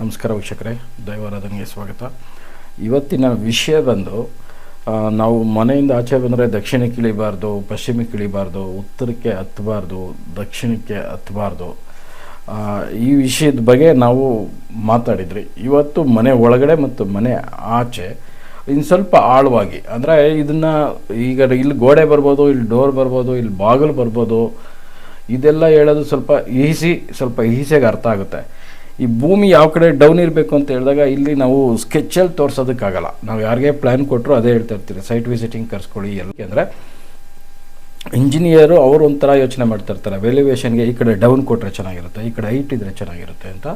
ನಮಸ್ಕಾರ ವೀಕ್ಷಕರೇ, ದೈವಾರಾಧನೆಗೆ ಸ್ವಾಗತ. ಇವತ್ತಿನ ವಿಷಯ ಬಂದು ನಾವು ಮನೆಯಿಂದ ಆಚೆ ಬಂದರೆ ದಕ್ಷಿಣಕ್ಕೆ ಇಳಿಬಾರ್ದು ಪಶ್ಚಿಮಕ್ಕೆ ಇಳಿಬಾರ್ದು ಉತ್ತರಕ್ಕೆ ಹತ್ತಬಾರ್ದು ದಕ್ಷಿಣಕ್ಕೆ ಹತ್ತಬಾರ್ದು ಈ ವಿಷಯದ ಬಗ್ಗೆ ನಾವು ಮಾತಾಡಿದ್ರಿ. ಇವತ್ತು ಮನೆ ಒಳಗಡೆ ಮತ್ತು ಮನೆ ಆಚೆ ಇನ್ನು ಸ್ವಲ್ಪ ಆಳವಾಗಿ, ಅಂದರೆ ಇದನ್ನು ಈಗ ಇಲ್ಲಿ ಗೋಡೆ ಬರ್ಬೋದು, ಇಲ್ಲಿ ಡೋರ್ ಬರ್ಬೋದು, ಇಲ್ಲಿ ಬಾಗಿಲು ಬರ್ಬೋದು, ಇದೆಲ್ಲ ಹೇಳೋದು ಸ್ವಲ್ಪ ಈಸಿ ಸ್ವಲ್ಪ ಈಸಿಯಾಗಿ ಅರ್ಥ ಆಗುತ್ತೆ. ಈ ಭೂಮಿ ಯಾವ ಕಡೆ ಡೌನ್ ಇರಬೇಕು ಅಂತ ಹೇಳಿದಾಗ ಇಲ್ಲಿ ನಾವು ಸ್ಕೆಚ್ಚಲ್ಲಿ ತೋರಿಸೋದಕ್ಕಾಗಲ್ಲ. ನಾವು ಯಾರಿಗೆ ಪ್ಲ್ಯಾನ್ ಕೊಟ್ಟರು ಅದೇ ಹೇಳ್ತಾ ಇರ್ತೀರಿ ಸೈಟ್ ವಿಸಿಟಿಂಗ್ ಕರ್ಸ್ಕೊಳ್ಳಿ ಎಲ್ಲ ಅಂದರೆ ಇಂಜಿನಿಯರು ಅವರು ಒಂಥರ ಯೋಚನೆ ಮಾಡ್ತಾ ಇರ್ತಾರೆ. ವೆಲ್ಯುವೇಷನ್ಗೆ ಈ ಕಡೆ ಡೌನ್ ಕೊಟ್ಟರೆ ಚೆನ್ನಾಗಿರುತ್ತೆ, ಈ ಕಡೆ ಹೈಟ್ ಇದ್ದರೆ ಚೆನ್ನಾಗಿರುತ್ತೆ ಅಂತ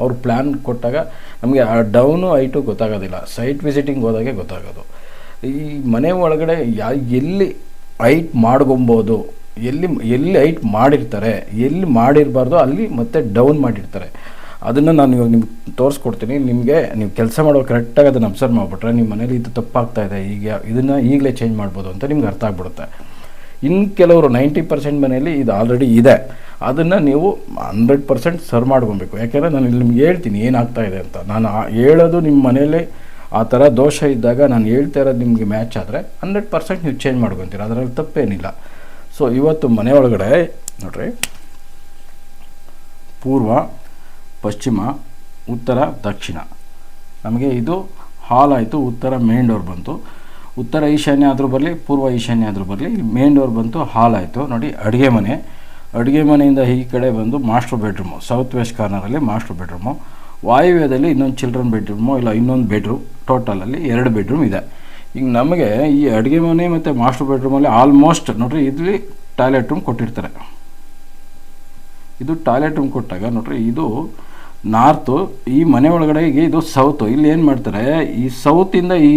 ಅವ್ರು ಪ್ಲ್ಯಾನ್ ಕೊಟ್ಟಾಗ ನಮಗೆ ಆ ಡೌನು ಹೈಟು ಗೊತ್ತಾಗೋದಿಲ್ಲ. ಸೈಟ್ ವಿಸಿಟಿಂಗ್ ಹೋದಾಗೆ ಗೊತ್ತಾಗೋದು. ಈ ಮನೆ ಒಳಗಡೆ ಯಾ, ಎಲ್ಲಿ ಹೈಟ್ ಮಾಡ್ಕೊಬೋದು ಎಲ್ಲಿ ಎಲ್ಲಿ ಹೈಟ್ ಮಾಡಿರ್ತಾರೆ, ಎಲ್ಲಿ ಮಾಡಿರಬಾರ್ದು ಅಲ್ಲಿ ಮತ್ತೆ ಡೌನ್ ಮಾಡಿರ್ತಾರೆ. ಅದನ್ನು ನಾನು ಇವಾಗ ನಿಮ್ಗೆ ತೋರಿಸ್ಕೊಡ್ತೀನಿ. ನಿಮಗೆ ನೀವು ಕೆಲಸ ಮಾಡೋ ಕರೆಕ್ಟಾಗಿ ಅದನ್ನು ಅಬ್ಸರ್ವ್ ಮಾಡಿಬಿಟ್ರೆ ನಿಮ್ಮ ಮನೇಲಿ ಇದು ತಪ್ಪಾಗ್ತಾ ಇದೆ. ಈಗ ಇದನ್ನು ಈಗಲೇ ಚೇಂಜ್ ಮಾಡ್ಬೋದು ಅಂತ ನಿಮ್ಗೆ ಅರ್ಥ ಆಗ್ಬಿಡುತ್ತೆ. ಇನ್ನು ಕೆಲವರು ನೈಂಟಿ ಪರ್ಸೆಂಟ್ ಮನೆಯಲ್ಲಿ ಇದು ಆಲ್ರೆಡಿ ಇದೆ. ಅದನ್ನು ನೀವು ಹಂಡ್ರೆಡ್ ಪರ್ಸೆಂಟ್ ಸರ್ವ್ ಮಾಡ್ಕೊಬೇಕು. ಯಾಕೆಂದರೆ ನಾನು ಇಲ್ಲಿ ನಿಮ್ಗೆ ಹೇಳ್ತೀನಿ ಏನಾಗ್ತಾ ಇದೆ ಅಂತ. ನಾನು ಹೇಳೋದು ನಿಮ್ಮ ಮನೇಲಿ ಆ ಥರ ದೋಷ ಇದ್ದಾಗ ನಾನು ಹೇಳ್ತಾ ಇರೋದು ನಿಮಗೆ ಮ್ಯಾಚ್ ಆದರೆ ಹಂಡ್ರೆಡ್ ಪರ್ಸೆಂಟ್ ನೀವು ಚೇಂಜ್ ಮಾಡ್ಕೊತೀರ. ಅದರಲ್ಲಿ ತಪ್ಪೇನಿಲ್ಲ. ಸೊ ಇವತ್ತು ಮನೆ ಒಳಗಡೆ ನೋಡ್ರಿ, ಪೂರ್ವ ಪಶ್ಚಿಮ, ಉತ್ತರ, ದಕ್ಷಿಣ. ನಮಗೆ ಇದು ಹಾಲ್ ಆಯಿತು, ಉತ್ತರ ಮೇನ್ ಡೋರ್ ಬಂತು. ಉತ್ತರ ಈಶಾನ್ಯ ಆದರೂ ಬರಲಿ, ಪೂರ್ವ ಈಶಾನ್ಯ ಆದರೂ ಬರಲಿ ಮೇನ್ ಡೋರ್ ಬಂತು, ಹಾಲ್ ಆಯಿತು. ನೋಡಿ, ಅಡುಗೆ ಮನೆ. ಅಡುಗೆ ಮನೆಯಿಂದ ಈ ಕಡೆ ಬಂದು ಮಾಸ್ಟರ್ ಬೆಡ್ರೂಮು ಸೌತ್ ವೆಸ್ಟ್ ಕಾರ್ನರಲ್ಲಿ ಮಾಸ್ಟರ್ ಬೆಡ್ರೂಮು. ವಾಯುವ್ಯದಲ್ಲಿ ಇನ್ನೊಂದು ಚಿಲ್ಡ್ರನ್ ಬೆಡ್ರೂಮು ಇಲ್ಲ ಇನ್ನೊಂದು ಬೆಡ್ರೂಮ್ ಟೋಟಲಲ್ಲಿ ಎರಡು ಬೆಡ್ರೂಮ್ ಇದೆ. ಈಗ ನಮಗೆ ಈ ಅಡುಗೆ ಮನೆ ಮತ್ತು ಮಾಸ್ಟರ್ ಬೆಡ್ರೂಮಲ್ಲಿ ಆಲ್ಮೋಸ್ಟ್ ನೋಡ್ರಿ, ಇಲ್ಲಿ ಟಾಯ್ಲೆಟ್ ರೂಮ್ ಕೊಟ್ಟಿರ್ತಾರೆ. ಇದು ಟಾಯ್ಲೆಟ್ ರೂಮ್ ಕೊಟ್ಟಾಗ ನೋಡ್ರಿ, ಇದು ನಾರ್ತು, ಈ ಮನೆ ಒಳಗಡೆಗೆ ಇದು ಸೌತು. ಇಲ್ಲಿ ಏನು ಮಾಡ್ತಾರೆ, ಈ ಸೌತಿಂದ ಈ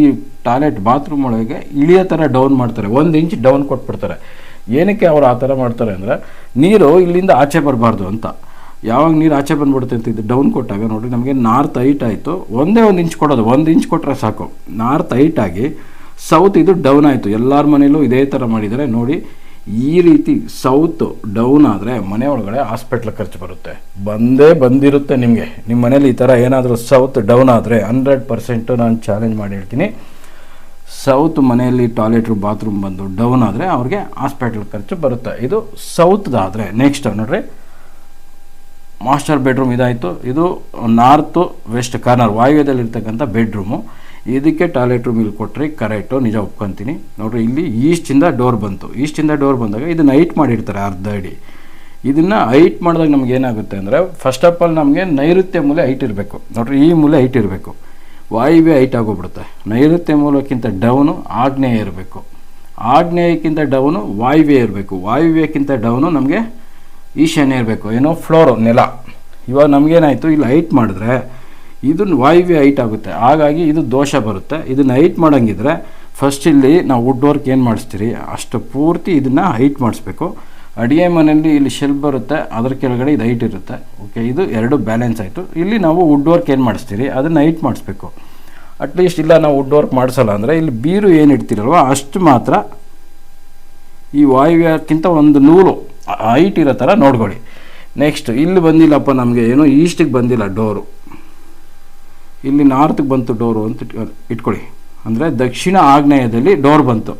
ಟಾಯ್ಲೆಟ್ ಬಾತ್ರೂಮ್ ಒಳಗೆ ಇಳಿಯೋ ಥರ ಡೌನ್ ಮಾಡ್ತಾರೆ. ಒಂದು ಇಂಚ್ ಡೌನ್ ಕೊಟ್ಬಿಡ್ತಾರೆ. ಏನಕ್ಕೆ ಅವ್ರು ಆ ಥರ ಮಾಡ್ತಾರೆ ಅಂದರೆ, ನೀರು ಇಲ್ಲಿಂದ ಆಚೆ ಬರಬಾರ್ದು ಅಂತ. ಯಾವಾಗ ನೀರು ಆಚೆ ಬಂದ್ಬಿಡುತ್ತೆ ಅಂತ ಇದು ಡೌನ್ ಕೊಟ್ಟಾಗ ನೋಡಿ ನಮಗೆ ನಾರ್ತ್ ಹೈಟ್ ಆಯಿತು. ಒಂದೇ ಒಂದು ಇಂಚ್ ಕೊಡೋದು, ಒಂದು ಇಂಚ್ ಕೊಟ್ಟರೆ ಸಾಕು. ನಾರ್ತ್ ಹೈಟ್ ಆಗಿ ಸೌತ್ ಇದು ಡೌನ್ ಆಯಿತು. ಎಲ್ಲರ ಮನೇಲೂ ಇದೇ ಥರ ಮಾಡಿದ್ದಾರೆ. ನೋಡಿ ಈ ರೀತಿ ಸೌತ್ ಡೌನ್ ಆದರೆ ಮನೆ ಒಳಗಡೆ ಹಾಸ್ಪಿಟ್ಲ್ ಖರ್ಚು ಬರುತ್ತೆ. ಬಂದೇ ಬಂದಿರುತ್ತೆ ನಿಮಗೆ. ನಿಮ್ಮ ಮನೇಲಿ ಈ ಥರ ಏನಾದರೂ ಸೌತ್ ಡೌನ್ ಆದರೆ ಹಂಡ್ರೆಡ್ ಪರ್ಸೆಂಟು ನಾನು ಚಾಲೆಂಜ್ ಮಾಡಿ ಹೇಳ್ತೀನಿ. ಸೌತ್ ಮನೆಯಲ್ಲಿ ಟಾಯ್ಲೆಟ್ ಬಾತ್ರೂಮ್ ಬಂದು ಡೌನ್ ಆದರೆ ಅವ್ರಿಗೆ ಹಾಸ್ಪಿಟ್ಲ್ ಖರ್ಚು ಬರುತ್ತೆ. ಇದು ಸೌತ್ದಾದರೆ ನೆಕ್ಸ್ಟ್ ನೋಡ್ರಿ. ಮಾಸ್ಟರ್ ಬೆಡ್ರೂಮ್ ಇದಾಯಿತು. ಇದು ನಾರ್ತು ವೆಸ್ಟ್ ಕಾರ್ನರ್ ವಾಯುವ್ಯದಲ್ಲಿರ್ತಕ್ಕಂಥ ಬೆಡ್ರೂಮು. ಇದಕ್ಕೆ ಟಾಯ್ಲೆಟ್ ರೂಮ್ ಇಲ್ಲಿ ಕೊಟ್ಟರೆ ಕರೆಕ್ಟು, ನಿಜ ಒಪ್ಕೊತೀನಿ. ನೋಡ್ರಿ, ಇಲ್ಲಿ ಈಸ್ಟಿಂದ ಡೋರ್ ಬಂತು. ಈಸ್ಟಿಂದ ಡೋರ್ ಬಂದಾಗ ಇದನ್ನು ಹೈಟ್ ಮಾಡಿರ್ತಾರೆ ಅರ್ಧ ಅಡಿ. ಇದನ್ನು ಹೈಟ್ ಮಾಡಿದಾಗ ನಮ್ಗೆ ಏನಾಗುತ್ತೆ ಅಂದರೆ ಫಸ್ಟ್ ಆಫ್ ಆಲ್ ನಮಗೆ ನೈಋತ್ಯ ಮೂಲೆ ಹೈಟ್ ಇರಬೇಕು. ನೋಡ್ರಿ, ಈ ಮೂಲೆ ಹೈಟ್ ಇರಬೇಕು. ವಾಯುವೆ ಹೈಟ್ ಆಗೋಗ್ಬಿಡುತ್ತೆ. ನೈಋತ್ಯ ಮೂಲಕ್ಕಿಂತ ಡೌನು ಆಗ್ನೇಯ ಇರಬೇಕು. ಆಗ್ನೇಯಕ್ಕಿಂತ ಡೌನು ವಾಯುವೆ ಇರಬೇಕು. ವಾಯುವ್ಯಕ್ಕಿಂತ ಡೌನು ನಮಗೆ ಈಶಾನ್ಯ ಇರಬೇಕು. ಏನೋ ಫ್ಲೋರು ನೆಲ. ಇವಾಗ ನಮಗೇನಾಯಿತು? ಇಲ್ಲಿ ಹೈಟ್ ಮಾಡಿದ್ರೆ ಇದನ್ನು ವಾಯುವ್ಯ ಹೈಟ್ ಆಗುತ್ತೆ. ಹಾಗಾಗಿ ಇದು ದೋಷ ಬರುತ್ತೆ. ಇದನ್ನು ಹೈಟ್ ಮಾಡೋಂಗಿದ್ರೆ ಫಸ್ಟ್ ಇಲ್ಲಿ ನಾವು ವುಡ್ ವರ್ಕ್ ಏನು ಮಾಡಿಸ್ತೀರಿ? ಅಷ್ಟು ಪೂರ್ತಿ ಇದನ್ನು ಹೈಟ್ ಮಾಡಿಸ್ಬೇಕು. ಅಡುಗೆ ಮನೆಯಲ್ಲಿ ಇಲ್ಲಿ ಶೆಲ್ ಬರುತ್ತೆ. ಅದರ ಕೆಳಗಡೆ ಇದು ಹೈಟ್ ಇರುತ್ತೆ. ಓಕೆ ಇದು ಎರಡು ಬ್ಯಾಲೆನ್ಸ್ ಆಯಿತು. ಇಲ್ಲಿ ನಾವು ವುಡ್ ವರ್ಕ್ ಏನು ಮಾಡಿಸ್ತೀರಿ? ಅದನ್ನು ಹೈಟ್ ಮಾಡಿಸ್ಬೇಕು. ಅಟ್ಲೀಸ್ಟ್ ಇಲ್ಲ ನಾವು ವುಡ್ ವರ್ಕ್ ಮಾಡಿಸಲ್ಲ ಅಂದರೆ ಇಲ್ಲಿ ಬೀರು ಏನು ಇಡ್ತೀರಲ್ವ, ಅಷ್ಟು ಮಾತ್ರ ಈ ವಾಯುವ್ಯಕ್ಕಿಂತ ಒಂದು ನೂಲು ಹೈಟ್ ಇರೋ ಥರ ನೋಡ್ಕೊಳ್ಳಿ. ನೆಕ್ಸ್ಟ್ ಇಲ್ಲಿ ಬಂದಿಲ್ಲಪ್ಪ ನಮಗೆ ಏನು ಈಸ್ಟಿಗೆ ಬಂದಿಲ್ಲ ಡೋರು ಇಲ್ಲಿ ನಾರ್ತ್ಗೆ ಬಂತು ಡೋರು ಅಂತ ಇಟ್ಕೊ- ಇಟ್ಕೊಳ್ಳಿ. ಅಂದರೆ ದಕ್ಷಿಣ ಆಗ್ನೇಯದಲ್ಲಿ ಡೋರ್ ಬಂತು.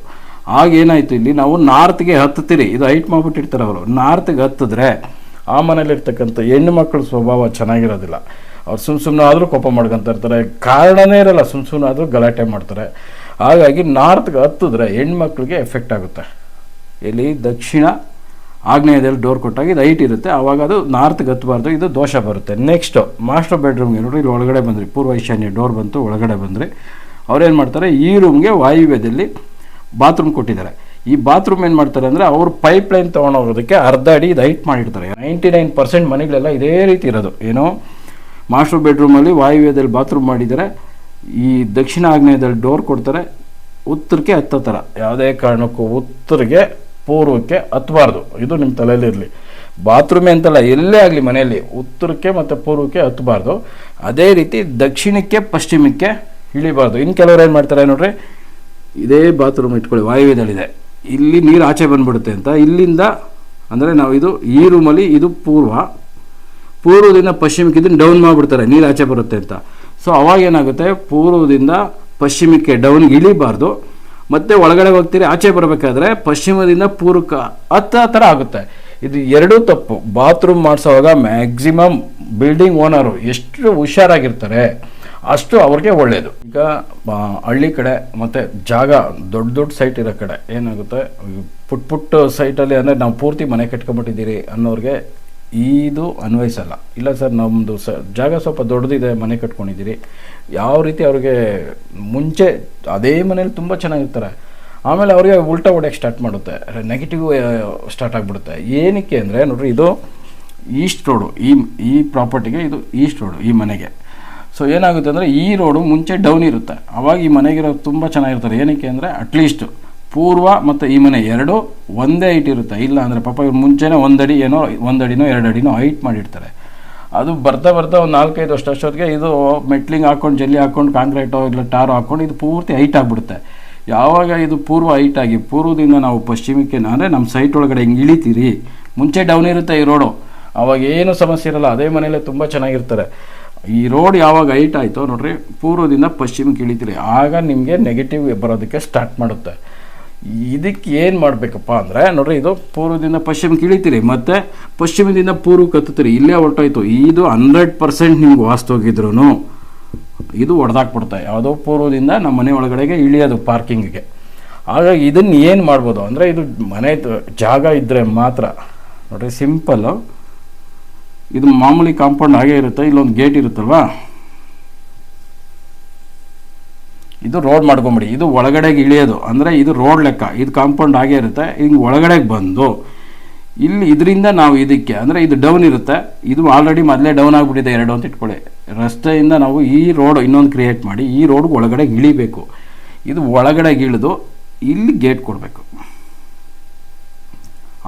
ಆಗ ಏನಾಯಿತು ಇಲ್ಲಿ? ನಾವು ನಾರ್ತ್ಗೆ ಹತ್ತುತ್ತೀರಿ. ಇದು ಹೈಟ್ ಮಾಡ್ಬಿಟ್ಟಿರ್ತಾರೆ ಅವರು. ನಾರ್ತ್ಗೆ ಹತ್ತಿದ್ರೆ ಆ ಮನೇಲಿರ್ತಕ್ಕಂಥ ಹೆಣ್ಣು ಮಕ್ಕಳ ಸ್ವಭಾವ ಚೆನ್ನಾಗಿರೋದಿಲ್ಲ. ಅವ್ರು ಸುಮ್ಮ ಸುಮ್ಮನೆ ಆದರೂ ಕೋಪ ಮಾಡ್ಕೊತಾ ಇರ್ತಾರೆ. ಕಾರಣನೇ ಇರಲ್ಲ ಸುಮ್ಮ ಸುಮ್ಮನೆ ಆದರೂ ಗಲಾಟೆ ಮಾಡ್ತಾರೆ. ಹಾಗಾಗಿ ನಾರ್ತ್ಗೆ ಹತ್ತಿದ್ರೆ ಹೆಣ್ಮಕ್ಳಿಗೆ ಎಫೆಕ್ಟ್ ಆಗುತ್ತೆ. ಇಲ್ಲಿ ದಕ್ಷಿಣ ಆಗ್ನೇಯದಲ್ಲಿ ಡೋರ್ ಕೊಟ್ಟಾಗ ಇದು ಹೈಟ್ ಇರುತ್ತೆ. ಆವಾಗ ಅದು ನಾರ್ತ್ಗೆ ಹತ್ತಬಾರ್ದು ಇದು ದೋಷ ಬರುತ್ತೆ. ನೆಕ್ಸ್ಟು ಮಾಸ್ಟರ್ ಬೆಡ್ರೂಮ್ಗೆ ನೋಡ್ರಿ, ಇಲ್ಲಿ ಒಳಗಡೆ ಬಂದ್ರಿ. ಪೂರ್ವ ಈಶಾನ್ಯ ಡೋರ್ ಬಂತು, ಒಳಗಡೆ ಬಂದ್ರಿ. ಅವ್ರೇನು ಮಾಡ್ತಾರೆ, ಈ ರೂಮ್ಗೆ ವಾಯುವ್ಯದಲ್ಲಿ ಬಾತ್ರೂಮ್ ಕೊಟ್ಟಿದ್ದಾರೆ. ಈ ಬಾತ್ರೂಮ್ ಏನು ಮಾಡ್ತಾರೆ ಅಂದರೆ, ಅವರು ಪೈಪ್ ಲೈನ್ ತೊಗೊಂಡೋಗೋದಕ್ಕೆ ಅರ್ಧ ಅಡಿ ಇದು ಹೈಟ್ ಮಾಡಿರ್ತಾರೆ ನೈಂಟಿ ನೈನ್ ಪರ್ಸೆಂಟ್ ಮನೆಗಳೆಲ್ಲ ಇದೇ ರೀತಿ ಇರೋದು. ಏನೋ? ಮಾಸ್ಟರ್ ಬೆಡ್ರೂಮಲ್ಲಿ ವಾಯುವ್ಯದಲ್ಲಿ ಬಾತ್ರೂಮ್ ಮಾಡಿದ್ದಾರೆ. ಈ ದಕ್ಷಿಣ ಆಗ್ನೇಯದಲ್ಲಿ ಡೋರ್ ಕೊಡ್ತಾರೆ. ಉತ್ತರಕ್ಕೆ ಹತ್ತೋ ಥರ ಯಾವುದೇ ಕಾರಣಕ್ಕೂ ಉತ್ತರಿಗೆ ಪೂರ್ವಕ್ಕೆ ಹತ್ತಬಾರ್ದು ಇದು ನಿಮ್ಮ ತಲೆಯಲ್ಲಿ ಇರಲಿ. ಬಾತ್ರೂಮೇ ಅಂತಲ್ಲ, ಎಲ್ಲೇ ಆಗಲಿ ಮನೆಯಲ್ಲಿ, ಉತ್ತರಕ್ಕೆ ಮತ್ತು ಪೂರ್ವಕ್ಕೆ ಹತ್ತಬಾರ್ದು ಅದೇ ರೀತಿ ದಕ್ಷಿಣಕ್ಕೆ, ಪಶ್ಚಿಮಕ್ಕೆ ಇಳಿಬಾರ್ದು. ಇನ್ನು ಕೆಲವರು ಏನು ಮಾಡ್ತಾರೆ ನೋಡ್ರಿ? ಇದೇ ಬಾತ್ರೂಮ್ ಇಟ್ಕೊಳ್ಳಿ, ವಾಯುವ್ಯದಲ್ಲಿದೆ. ಇಲ್ಲಿ ನೀರು ಆಚೆ ಬಂದ್ಬಿಡುತ್ತೆ ಅಂತ. ಇಲ್ಲಿಂದ, ಅಂದರೆ ನಾವು ಇದು ಈ ರೂಮಲ್ಲಿ ಇದು ಪೂರ್ವ. ಪೂರ್ವದಿಂದ ಪಶ್ಚಿಮಕ್ಕೆ ಇದನ್ನು ಡೌನ್ ಮಾಡಿಬಿಡ್ತಾರೆ, ನೀರು ಆಚೆ ಬರುತ್ತೆ ಅಂತ. ಸೊ ಅವಾಗ ಏನಾಗುತ್ತೆ? ಪೂರ್ವದಿಂದ ಪಶ್ಚಿಮಕ್ಕೆ ಡೌನ್ಗೆ ಇಳಿಬಾರ್ದು. ಮತ್ತೆ ಒಳಗಡೆ ಹೋಗ್ತೀರಿ, ಆಚೆ ಬರಬೇಕಾದ್ರೆ ಪಶ್ಚಿಮದಿಂದ ಪೂರ್ವಕ ಹತ್ತ ಥರ ಆಗುತ್ತೆ. ಇದು ಎರಡೂ ತಪ್ಪು. ಬಾತ್ರೂಮ್ ಮಾಡಿಸೋವಾಗ ಮ್ಯಾಕ್ಸಿಮಮ್ ಬಿಲ್ಡಿಂಗ್ ಓನರು ಎಷ್ಟು ಹುಷಾರಾಗಿರ್ತಾರೆ, ಅಷ್ಟು ಅವ್ರಿಗೆ ಒಳ್ಳೆಯದು ಈಗ ಹಳ್ಳಿ ಕಡೆ ಮತ್ತು ಜಾಗ ದೊಡ್ಡ ದೊಡ್ಡ ಸೈಟ್ ಇರೋ ಕಡೆ ಏನಾಗುತ್ತೆ, ಪುಟ್ ಪುಟ್ ಸೈಟಲ್ಲಿ ಅಂದರೆ ನಾವು ಪೂರ್ತಿ ಮನೆ ಕಟ್ಕೊಂಬಿಟ್ಟಿದ್ದೀರಿ ಅನ್ನೋರಿಗೆ ಇದು ಅನ್ವಯಿಸಲ್ಲ. ಇಲ್ಲ ಸರ್ ನಮ್ಮದು ಸ, ಜಾಗ ಸ್ವಲ್ಪ ದೊಡ್ಡದಿದೆ, ಮನೆ ಕಟ್ಕೊಂಡಿದ್ದೀರಿ. ಯಾವ ರೀತಿ ಅವ್ರಿಗೆ ಮುಂಚೆ ಅದೇ ಮನೇಲಿ ತುಂಬ ಚೆನ್ನಾಗಿರ್ತಾರೆ. ಆಮೇಲೆ ಅವರಿಗೆ ಉಲ್ಟಾ ಹೊಡೆಯೋಕ್ಕೆ ಸ್ಟಾರ್ಟ್ ಮಾಡುತ್ತೆ. ನೆಗೆಟಿವ್ ಸ್ಟಾರ್ಟ್ ಆಗಿಬಿಡುತ್ತೆ. ಏನಕ್ಕೆ ಅಂದರೆ ನೋಡ್ರಿ, ಇದು ಈಸ್ಟ್ ರೋಡು ಈ ಈ ಪ್ರಾಪರ್ಟಿಗೆ ಇದು ಈಸ್ಟ್ ರೋಡು ಈ ಮನೆಗೆ. ಸೊ ಏನಾಗುತ್ತೆ ಅಂದರೆ, ಈ ರೋಡು ಮುಂಚೆ ಡೌನ್ ಇರುತ್ತೆ. ಅವಾಗ ಈ ಮನೆಗಿರೋ ತುಂಬ ಚೆನ್ನಾಗಿರ್ತಾರೆ. ಏನಕ್ಕೆ ಅಂದರೆ ಅಟ್ಲೀಸ್ಟ್ ಪೂರ್ವ ಮತ್ತು ಈ ಮನೆ ಎರಡು ಒಂದೇ ಹೈಟ್ ಇರುತ್ತೆ. ಇಲ್ಲ ಅಂದರೆ ಪಾಪ ಇವ್ರು ಮುಂಚೆನೇ ಒಂದಡಿ ಏನೋ, ಒಂದಡಿನೋ ಎರಡು ಅಡಿನೋ ಹೈಟ್ ಮಾಡಿರ್ತಾರೆ. ಅದು ಬರ್ತಾ ಬರ್ತಾ ಒಂದು ನಾಲ್ಕೈದು ವರ್ಷ, ಅಷ್ಟೊತ್ತಿಗೆ ಇದು ಮೆಟ್ಲಿಂಗ್ ಹಾಕ್ಕೊಂಡು ಜಲ್ಲಿ ಹಾಕ್ಕೊಂಡು ಕಾಂಕ್ರೀಟೋ ಇಲ್ಲ ಟಾರೋ ಹಾಕ್ಕೊಂಡು ಇದು ಪೂರ್ತಿ ಹೈಟ್ ಆಗಿಬಿಡುತ್ತೆ. ಯಾವಾಗ ಇದು ಪೂರ್ವ ಹೈಟ್ ಆಗಿ, ಪೂರ್ವದಿಂದ ನಾವು ಪಶ್ಚಿಮಕ್ಕೆ, ಅಂದರೆ ನಮ್ಮ ಸೈಟ್ ಒಳಗಡೆ ಹಿಂಗೆ ಇಳಿತೀರಿ, ಮುಂಚೆ ಡೌನ್ ಇರುತ್ತೆ ಈ ರೋಡು ಅವಾಗ ಏನು ಸಮಸ್ಯೆ ಇರಲ್ಲ, ಅದೇ ಮನೇಲೆ ತುಂಬ ಚೆನ್ನಾಗಿರ್ತಾರೆ. ಈ ರೋಡ್ ಯಾವಾಗ ಹೈಟ್ ಆಯಿತೋ ನೋಡ್ರಿ, ಪೂರ್ವದಿಂದ ಪಶ್ಚಿಮಕ್ಕೆ ಇಳಿತೀರಿ. ಆಗ ನಿಮಗೆ ನೆಗೆಟಿವ್ ಬರೋದಕ್ಕೆ ಸ್ಟಾರ್ಟ್ ಮಾಡುತ್ತೆ. ಇದಕ್ಕೆ ಏನು ಮಾಡಬೇಕಪ್ಪ ಅಂದರೆ, ನೋಡ್ರಿ ಇದು ಪೂರ್ವದಿಂದ ಪಶ್ಚಿಮಕ್ಕೆ ಇಳಿತೀರಿ, ಮತ್ತು ಪಶ್ಚಿಮದಿಂದ ಪೂರ್ವಕ್ಕೆ ಹತ್ತುತ್ತೀರಿ. ಇಲ್ಲೇ ಹೊರಟೋಯ್ತು. ಇದು ಹಂಡ್ರೆಡ್ ಪರ್ಸೆಂಟ್ ನಿಮ್ಗೆ ವಾಸ್ತು ಹೋಗಿದ್ರು ಇದು ಹೊಡೆದಾಕ್ಬಿಡುತ್ತೆ ಯಾವುದೋ ಪೂರ್ವದಿಂದ ನಮ್ಮ ಮನೆ ಒಳಗಡೆಗೆ ಇಳಿಯೋದು ಪಾರ್ಕಿಂಗಿಗೆ ಹಾಗಾಗಿ ಇದನ್ನು ಏನು ಮಾಡ್ಬೋದು ಅಂದರೆ, ಇದು ಮನೆ ಜಾಗ ಇದ್ದರೆ ಮಾತ್ರ, ನೋಡ್ರಿ ಸಿಂಪಲ್ಲು ಇದು ಮಾಮೂಲಿ ಕಾಂಪೌಂಡ್ ಹಾಗೆ ಇರುತ್ತೆ, ಇಲ್ಲೊಂದು ಗೇಟ್ ಇರುತ್ತಲ್ವಾ? ಇದು ರೋಡ್ ಮಾಡ್ಕೊಂಬಿಡಿ. ಇದು ಒಳಗಡೆಗೆ ಇಳಿಯೋದು. ಅಂದರೆ ಇದು ರೋಡ್ ಲೆಕ್ಕ. ಇದು ಕಾಂಪೌಂಡ್ ಆಗೇ ಇರುತ್ತೆ. ಹಿಂಗೆ ಒಳಗಡೆಗೆ ಬಂದು ಇಲ್ಲಿ ಇದರಿಂದ ನಾವು ಇದಕ್ಕೆ, ಅಂದರೆ ಇದು ಡೌನ್ ಇರುತ್ತೆ. ಇದು ಆಲ್ರೆಡಿ ಮೊದಲೇ ಡೌನ್ ಆಗಿಬಿಟ್ಟಿದೆ ಎರಡು ಅಂತ ಇಟ್ಕೊಳ್ಳಿ. ರಸ್ತೆಯಿಂದ ನಾವು ಈ ರೋಡ್ ಇನ್ನೊಂದು ಕ್ರಿಯೇಟ್ ಮಾಡಿ ಈ ರೋಡ್ಗೆ ಒಳಗಡೆ ಇಳಿಬೇಕು. ಇದು ಒಳಗಡೆಗೆ ಇಳಿದು ಇಲ್ಲಿ ಗೇಟ್ ಕೊಡಬೇಕು.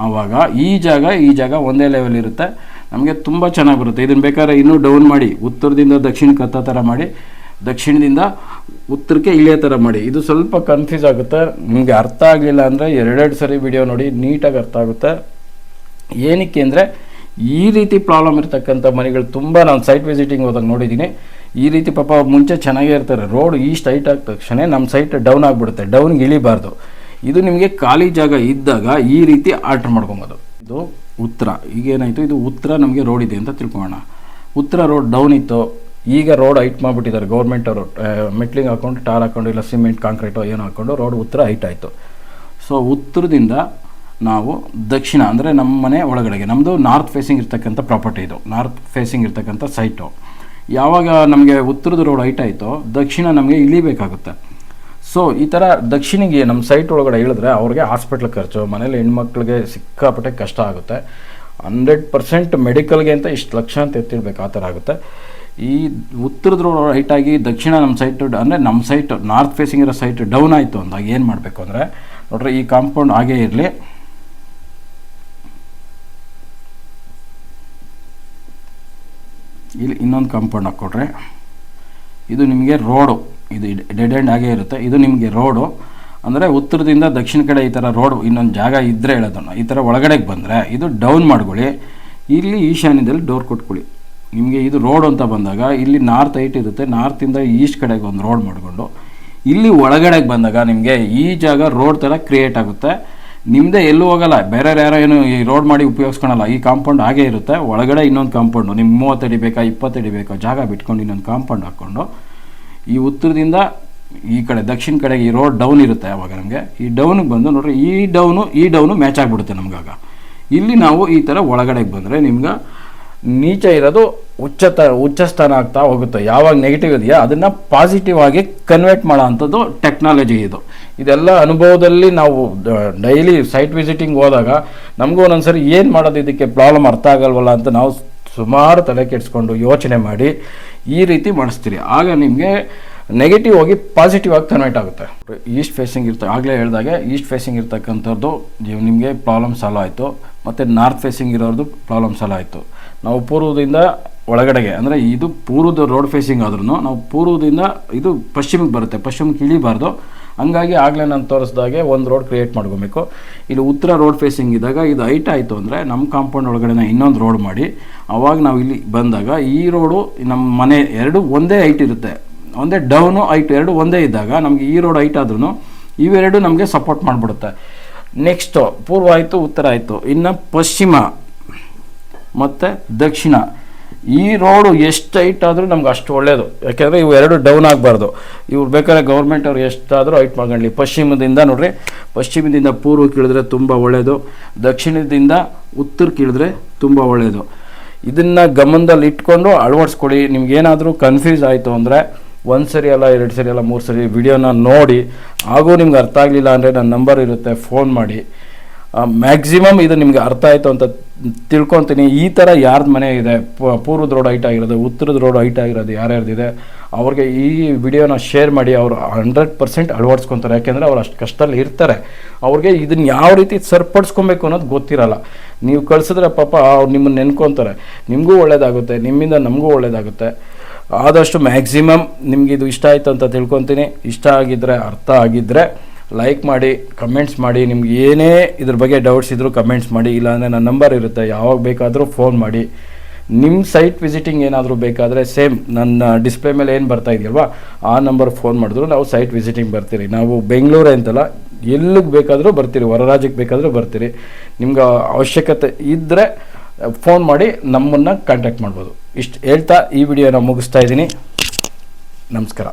ಆವಾಗ ಈ ಜಾಗ ಈ ಜಾಗ ಒಂದೇ ಲೆವೆಲ್ ಇರುತ್ತೆ. ನಮಗೆ ತುಂಬ ಚೆನ್ನಾಗಿ ಬರುತ್ತೆ. ಇದನ್ನು ಬೇಕಾದ್ರೆ ಇನ್ನೂ ಡೌನ್ ಮಾಡಿ, ಉತ್ತರದಿಂದ ದಕ್ಷಿಣಕ್ಕೆ ಹತ್ತೋ ಥರ ಮಾಡಿ. ದಕ್ಷಿಣದಿಂದ ಉತ್ತರಕ್ಕೆ ಇಲ್ಲೇ ಥರ ಮಾಡಿ. ಇದು ಸ್ವಲ್ಪ ಕನ್ಫ್ಯೂಸ್ ಆಗುತ್ತೆ. ನಿಮಗೆ ಅರ್ಥ ಆಗಲಿಲ್ಲ ಅಂದರೆ ಎರಡೆರಡು ಸರಿ ವಿಡಿಯೋ ನೋಡಿ, ನೀಟಾಗಿ ಅರ್ಥ ಆಗುತ್ತೆ. ಏನಕ್ಕೆ ಅಂದರೆ, ಈ ರೀತಿ ಪ್ರಾಬ್ಲಮ್ ಇರ್ತಕ್ಕಂಥ ಮನೆಗಳು ತುಂಬ ನಾನು ಸೈಟ್ ವಿಸಿಟಿಂಗ್ ಹೋದಾಗ ನೋಡಿದ್ದೀನಿ. ಈ ರೀತಿ ಪಾಪ ಮುಂಚೆ ಚೆನ್ನಾಗೇ ಇರ್ತಾರೆ. ರೋಡ್ ಈಸ್ಟ್ ಹೈಟ್ ಆದ ತಕ್ಷಣ ನಮ್ಮ ಸೈಟ್ ಡೌನ್ ಆಗಿಬಿಡುತ್ತೆ. ಡೌನ್ಗೆ ಇಳಿಬಾರ್ದು. ಇದು ನಿಮಗೆ ಖಾಲಿ ಜಾಗ ಇದ್ದಾಗ ಈ ರೀತಿ ಆರ್ಡ್ರ್ ಮಾಡ್ಕೊಬೋದು. ಇದು ಉತ್ತರ. ಈಗೇನಾಯಿತು? ಇದು ಉತ್ತರ ನಮಗೆ ರೋಡ್ ಇದೆ ಅಂತ ತಿಳ್ಕೊಳ್ಳೋಣ. ಉತ್ತರ ರೋಡ್ ಡೌನ್ ಇತ್ತು. ಈಗ ರೋಡ್ ಹೈಟ್ ಮಾಡಿಬಿಟ್ಟಿದ್ದಾರೆ. ಗೌರ್ಮೆಂಟ್ ಅವರು ಮೆಟ್ಲಿಂಗ್ ಹಾಕೊಂಡು ಟಾರ್ ಹಾಕ್ಕೊಂಡು ಇಲ್ಲ ಸಿಮೆಂಟ್ ಕಾಂಕ್ರೀಟೋ ಏನೋ ಹಾಕ್ಕೊಂಡು ರೋಡ್ ಉತ್ತರ ಹೈಟ್ ಆಯಿತು. ಸೊ ಉತ್ತರದಿಂದ ನಾವು ದಕ್ಷಿಣ, ಅಂದರೆ ನಮ್ಮ ಮನೆ ಒಳಗಡೆಗೆ ನಮ್ಮದು ನಾರ್ತ್ ಫೇಸಿಂಗ್ ಇರ್ತಕ್ಕಂಥ ಪ್ರಾಪರ್ಟಿ ಇದು. ನಾರ್ತ್ ಫೇಸಿಂಗ್ ಇರ್ತಕ್ಕಂಥ ಸೈಟು ಯಾವಾಗ ನಮಗೆ ಉತ್ತರದ ರೋಡ್ ಹೈಟ್ ಆಯಿತೋ, ದಕ್ಷಿಣ ನಮಗೆ ಇಳಿಬೇಕಾಗುತ್ತೆ ಸೊ ಈ ಥರ ದಕ್ಷಿಣಿಗೆ ನಮ್ಮ ಸೈಟ್ ಒಳಗಡೆ ಇಳಿದ್ರೆ ಅವ್ರಿಗೆ ಹಾಸ್ಪಿಟ್ಲ್ ಖರ್ಚು, ಮನೇಲಿ ಹೆಣ್ಮಕ್ಳಿಗೆ ಸಿಕ್ಕಾಪಟ್ಟೆ ಕಷ್ಟ ಆಗುತ್ತೆ. ಹಂಡ್ರೆಡ್ ಪರ್ಸೆಂಟ್ ಮೆಡಿಕಲ್ಗೆ ಅಂತ ಇಷ್ಟು ಲಕ್ಷ ಅಂತ ಎತ್ತಿಡ್ಬೇಕು, ಆ ಥರ ಆಗುತ್ತೆ. ಈ ಉತ್ತರದ ರೋಡ್ ಹೈಟ್ ಆಗಿ ದಕ್ಷಿಣ ನಮ್ಮ ಸೈಟ್ ಅಂದರೆ ನಮ್ಮ ಸೈಟ್ ನಾರ್ತ್ ಫೇಸಿಂಗ್ ಇರೋ ಸೈಟ್ ಡೌನ್ ಆಯಿತು ಅಂದಾಗ ಏನು ಮಾಡಬೇಕು ಅಂದರೆ, ನೋಡ್ರಿ ಈ ಕಾಂಪೌಂಡ್ ಹಾಗೇ ಇರಲಿ. ಇಲ್ಲಿ ಇನ್ನೊಂದು ಕಾಂಪೌಂಡ್ ಹಾಕ್ಕೊಡ್ರಿ ಇದು ನಿಮಗೆ ರೋಡು ಇದು ಡೆಡ್ ಎಂಡ್ ಆಗೇ ಇರುತ್ತೆ. ಇದು ನಿಮಗೆ ರೋಡು ಅಂದರೆ ಉತ್ತರದಿಂದ ದಕ್ಷಿಣ ಕಡೆ ಈ ಥರ ರೋಡ್ ಇನ್ನೊಂದು ಜಾಗ ಇದ್ದರೆ ಹೇಳೋದನ್ನು, ಈ ಥರ ಒಳಗಡೆಗೆ ಬಂದರೆ ಇದು ಡೌನ್ ಮಾಡ್ಕೊಳ್ಳಿ. ಇಲ್ಲಿ ಈಶಾನ್ಯದಲ್ಲಿ ಡೋರ್ ಕೊಟ್ಕೊಳ್ಳಿ. ನಿಮಗೆ ಇದು ರೋಡ್ ಅಂತ ಬಂದಾಗ ಇಲ್ಲಿ ನಾರ್ತ್ ಐಟ್ ಇರುತ್ತೆ. ನಾರ್ತಿಂದ ಈಸ್ಟ್ ಕಡೆಗೆ ಒಂದು ರೋಡ್ ಮಾಡಿಕೊಂಡು, ಇಲ್ಲಿ ಒಳಗಡೆಗೆ ಬಂದಾಗ ನಿಮಗೆ ಈ ಜಾಗ ರೋಡ್ ಥರ ಕ್ರಿಯೇಟ್ ಆಗುತ್ತೆ. ನಿಮ್ಮದೇ ಎಲ್ಲೂ ಹೋಗಲ್ಲ. ಬೇರೆ ಯಾರೋ ಏನು ಈ ರೋಡ್ ಮಾಡಿ ಉಪಯೋಗಿಸ್ಕೊಳಲ್ಲ. ಈ ಕಾಂಪೌಂಡ್ ಹಾಗೇ ಇರುತ್ತೆ. ಒಳಗಡೆ ಇನ್ನೊಂದು ಕಾಂಪೌಂಡು ನಿಮ್ಗೆ ಮೂವತ್ತಡಿ ಬೇಕಾ ಇಪ್ಪತ್ತಡಿ ಬೇಕಾ, ಜಾಗ ಬಿಟ್ಕೊಂಡು ಇನ್ನೊಂದು ಕಾಂಪೌಂಡ್ ಹಾಕ್ಕೊಂಡು, ಈ ಉತ್ತರದಿಂದ ಈ ಕಡೆ, ದಕ್ಷಿಣ ಕಡೆಗೆ ಈ ರೋಡ್ ಡೌನ್ ಇರುತ್ತೆ ಆವಾಗ ನಮಗೆ. ಈ ಡೌನಿಗೆ ಬಂದು ನೋಡ್ರಿ, ಈ ಡೌನು ಈ ಡೌನು ಮ್ಯಾಚ್ ಆಗಿಬಿಡುತ್ತೆ ನಮಗಾಗ. ಇಲ್ಲಿ ನಾವು ಈ ಥರ ಒಳಗಡೆಗೆ ಬಂದರೆ ನಿಮ್ಗೆ ನೀಚ ಇರೋದು ಉಚ್ಚತ ಉಚ್ಚ ಸ್ಥಾನ ಆಗ್ತಾ ಹೋಗುತ್ತೆ. ಯಾವಾಗ ನೆಗೆಟಿವ್ ಇದೆಯಾ? ಅದನ್ನು ಪಾಸಿಟಿವ್ ಆಗಿ ಕನ್ವರ್ಟ್ ಮಾಡೋ ಅಂಥದ್ದು ಟೆಕ್ನಾಲಜಿ ಇದು. ಇದೆಲ್ಲ ಅನುಭವದಲ್ಲಿ ನಾವು ಡೈಲಿ ಸೈಟ್ ವಿಸಿಟಿಂಗ್ ಹೋದಾಗ ನಮಗೂ ಒಂದೊಂದ್ಸರಿ ಏನು ಮಾಡೋದು ಇದಕ್ಕೆ ಪ್ರಾಬ್ಲಮ್ ಅರ್ಥ ಆಗಲ್ವಲ್ಲ ಅಂತ ನಾವು ಸುಮಾರು ತಲೆ ಕೆಡಿಸ್ಕೊಂಡು ಯೋಚನೆ ಮಾಡಿ ಈ ರೀತಿ ಮಾಡಿಸ್ತೀರಿ. ಆಗ ನಿಮಗೆ ನೆಗೆಟಿವ್ ಆಗಿ ಪಾಸಿಟಿವ್ ಆಗಿ ಕನ್ವರ್ಟ್ ಆಗುತ್ತೆ. ಈಸ್ಟ್ ಫೇಸಿಂಗ್ ಇರ್ತ, ಆಗಲೇ ಹೇಳಿದಾಗೆ ಈಸ್ಟ್ ಫೇಸಿಂಗ್ ಇರ್ತಕ್ಕಂಥದ್ದು ನಿಮಗೆ ಪ್ರಾಬ್ಲಮ್ ಸಾಲ್ವ್ ಆಯಿತು. ಮತ್ತು ನಾರ್ತ್ ಫೇಸಿಂಗ್ ಇರೋರ್ದು ಪ್ರಾಬ್ಲಮ್ ಸಾಲ್ವ್ ಆಯಿತು. ನಾವು ಪೂರ್ವದಿಂದ ಒಳಗಡೆಗೆ, ಅಂದರೆ ಇದು ಪೂರ್ವದ ರೋಡ್ ಫೇಸಿಂಗ್ ಆದ್ರೂ ನಾವು ಪೂರ್ವದಿಂದ ಇದು ಪಶ್ಚಿಮಕ್ಕೆ ಬರುತ್ತೆ, ಪಶ್ಚಿಮಕ್ಕೆ ಇಳಿಬಾರ್ದು. ಹಂಗಾಗಿ ಆಗಲೇ ನಾನು ತೋರಿಸ್ದಾಗೆ ಒಂದು ರೋಡ್ ಕ್ರಿಯೇಟ್ ಮಾಡ್ಕೊಬೇಕು. ಇಲ್ಲಿ ಉತ್ತರ ರೋಡ್ ಫೇಸಿಂಗ್ ಇದ್ದಾಗ ಇದು ಹೈಟ್ ಆಯಿತು ಅಂದರೆ ನಮ್ಮ ಕಾಂಪೌಂಡ್ ಒಳಗಡೆ ಇನ್ನೊಂದು ರೋಡ್ ಮಾಡಿ. ಅವಾಗ ನಾವು ಇಲ್ಲಿ ಬಂದಾಗ ಈ ರೋಡು ನಮ್ಮ ಮನೆ ಎರಡು ಒಂದೇ ಹೈಟ್ ಇರುತ್ತೆ. ಒಂದೇ ಡೌನು ಹೈಟ್ ಎರಡು ಒಂದೇ ಇದ್ದಾಗ ನಮಗೆ ಈ ರೋಡ್ ಹೈಟ್ ಆದ್ರೂ ಇವೆರಡು ನಮಗೆ ಸಪೋರ್ಟ್ ಮಾಡಿಬಿಡುತ್ತೆ. ನೆಕ್ಸ್ಟು ಪೂರ್ವ ಆಯಿತು, ಉತ್ತರ ಆಯಿತು. ಇನ್ನು ಪಶ್ಚಿಮ ಮತ್ತು ದಕ್ಷಿಣ. ಈ ರೋಡು ಎಷ್ಟು ಹೈಟ್ ಆದರೂ ನಮ್ಗೆ ಅಷ್ಟು ಒಳ್ಳೆಯದು ಯಾಕೆಂದರೆ ಇವು ಎರಡು ಡೌನ್ ಆಗಬಾರ್ದು. ಇವ್ರು ಬೇಕಾದ್ರೆ ಗೌರ್ಮೆಂಟ್ ಅವ್ರು ಎಷ್ಟಾದರೂ ಹೈಟ್ ಮಾಡ್ಕೊಳ್ಳಿ ಪಶ್ಚಿಮದಿಂದ ನೋಡ್ರಿ, ಪಶ್ಚಿಮದಿಂದ ಪೂರ್ವಕ್ಕೆ ಇಳಿದ್ರೆ ತುಂಬ ಒಳ್ಳೆಯದು ದಕ್ಷಿಣದಿಂದ ಉತ್ತರಕ್ಕೆ ಇಳಿದ್ರೆ ತುಂಬ ಒಳ್ಳೆಯದು ಇದನ್ನು ಗಮನದಲ್ಲಿ ಇಟ್ಕೊಂಡು ಅಳವಡಿಸ್ಕೊಳ್ಳಿ ನಿಮ್ಗೇನಾದರೂ ಕನ್ಫ್ಯೂಸ್ ಆಯಿತು ಅಂದರೆ ಒಂದು ಸರಿ ಅಲ್ಲ, ಎರಡು ಸರಿ ಅಲ್ಲ, ಮೂರು ಸರಿ ವಿಡಿಯೋನ ನೋಡಿ. ಹಾಗೂ ನಿಮ್ಗೆ ಅರ್ಥ ಆಗಲಿಲ್ಲ ಅಂದರೆ ನನ್ನ ನಂಬರ್ ಇರುತ್ತೆ ಫೋನ್ ಮಾಡಿ. ಮ್ಯಾಕ್ಸಿಮಮ್ ಇದು ನಿಮಗೆ ಅರ್ಥ ಆಯಿತು ಅಂತ ತಿಳ್ಕೊತೀನಿ. ಈ ಥರ ಯಾರ್ದು ಮನೆ ಇದೆ? ಪೂರ್ವದ ರೋಡ್ ಹೈಟ್ ಆಗಿರೋದು ಉತ್ತರದ ರೋಡ್ ಹೈಟ್ ಆಗಿರೋದು ಯಾರ್ಯಾರ್ದಿದೆ ಅವ್ರಿಗೆ ಈ ವಿಡಿಯೋನ ಶೇರ್ ಮಾಡಿ, ಅವರು ಹಂಡ್ರೆಡ್ ಪರ್ಸೆಂಟ್ ಅಳವಡಿಸ್ಕೊತಾರೆ. ಯಾಕೆಂದರೆ ಅವ್ರು ಅಷ್ಟು ಕಷ್ಟದಲ್ಲಿ ಇರ್ತಾರೆ. ಅವ್ರಿಗೆ ಇದನ್ನು ಯಾವ ರೀತಿ ಸರಿಪಡಿಸ್ಕೊಬೇಕು ಅನ್ನೋದು ಗೊತ್ತಿರಲ್ಲ. ನೀವು ಕಳಿಸಿದ್ರೆ ಪಾಪ ಅವ್ರು ನಿಮ್ಮನ್ನು ನೆನ್ಕೊತಾರೆ. ನಿಮಗೂ ಒಳ್ಳೆಯದಾಗುತ್ತೆ ನಿಮ್ಮಿಂದ ನಮಗೂ ಒಳ್ಳೆಯದಾಗುತ್ತೆ ಆದಷ್ಟು ಮ್ಯಾಕ್ಸಿಮಮ್ ನಿಮ್ಗೆ ಇದು ಇಷ್ಟ ಆಯಿತು ಅಂತ ತಿಳ್ಕೊತೀನಿ. ಇಷ್ಟ ಆಗಿದ್ದರೆ ಅರ್ಥ ಆಗಿದ್ದರೆ ಲೈಕ್ ಮಾಡಿ ಕಮೆಂಟ್ಸ್ ಮಾಡಿ, ನಿಮ್ಗೆ ಏನೇ ಇದ್ರ ಬಗ್ಗೆ ಡೌಟ್ಸ್ ಇದ್ದರೂ ಕಮೆಂಟ್ಸ್ ಮಾಡಿ, ಇಲ್ಲಾಂದರೆ ನನ್ನ ನಂಬರ್ ಇರುತ್ತೆ, ಯಾವಾಗ ಬೇಕಾದರೂ ಫೋನ್ ಮಾಡಿ. ನಿಮ್ಮ ಸೈಟ್ ವಿಸಿಟಿಂಗ್ ಏನಾದರೂ ಬೇಕಾದರೆ ಸೇಮ್ ನನ್ನ ಡಿಸ್ಪ್ಲೇ ಮೇಲೆ ಏನು ಬರ್ತಾ ಇದೆಯಲ್ವಾ, ಆ ನಂಬರ್ ಫೋನ್ ಮಾಡಿದ್ರು ನಾವು ಸೈಟ್ ವಿಸಿಟಿಂಗ್ ಬರ್ತೀರಿ. ನಾವು ಬೆಂಗಳೂರು ಅಂತಲ್ಲ, ಎಲ್ಲಿಗೆ ಬೇಕಾದರೂ ಬರ್ತೀರಿ ಹೊರ ರಾಜ್ಯಕ್ಕೆ ಬೇಕಾದರೂ ಬರ್ತೀರಿ. ನಿಮ್ಗೆ ಅವಶ್ಯಕತೆ ಇದ್ದರೆ ಫೋನ್ ಮಾಡಿ, ನಮ್ಮನ್ನು ಕಾಂಟ್ಯಾಕ್ಟ್ ಮಾಡ್ಬೋದು. ಇಷ್ಟು ಹೇಳ್ತಾ ಈ ವಿಡಿಯೋನ ಮುಗಿಸ್ತಾ ಇದ್ದೀನಿ. ನಮಸ್ಕಾರ.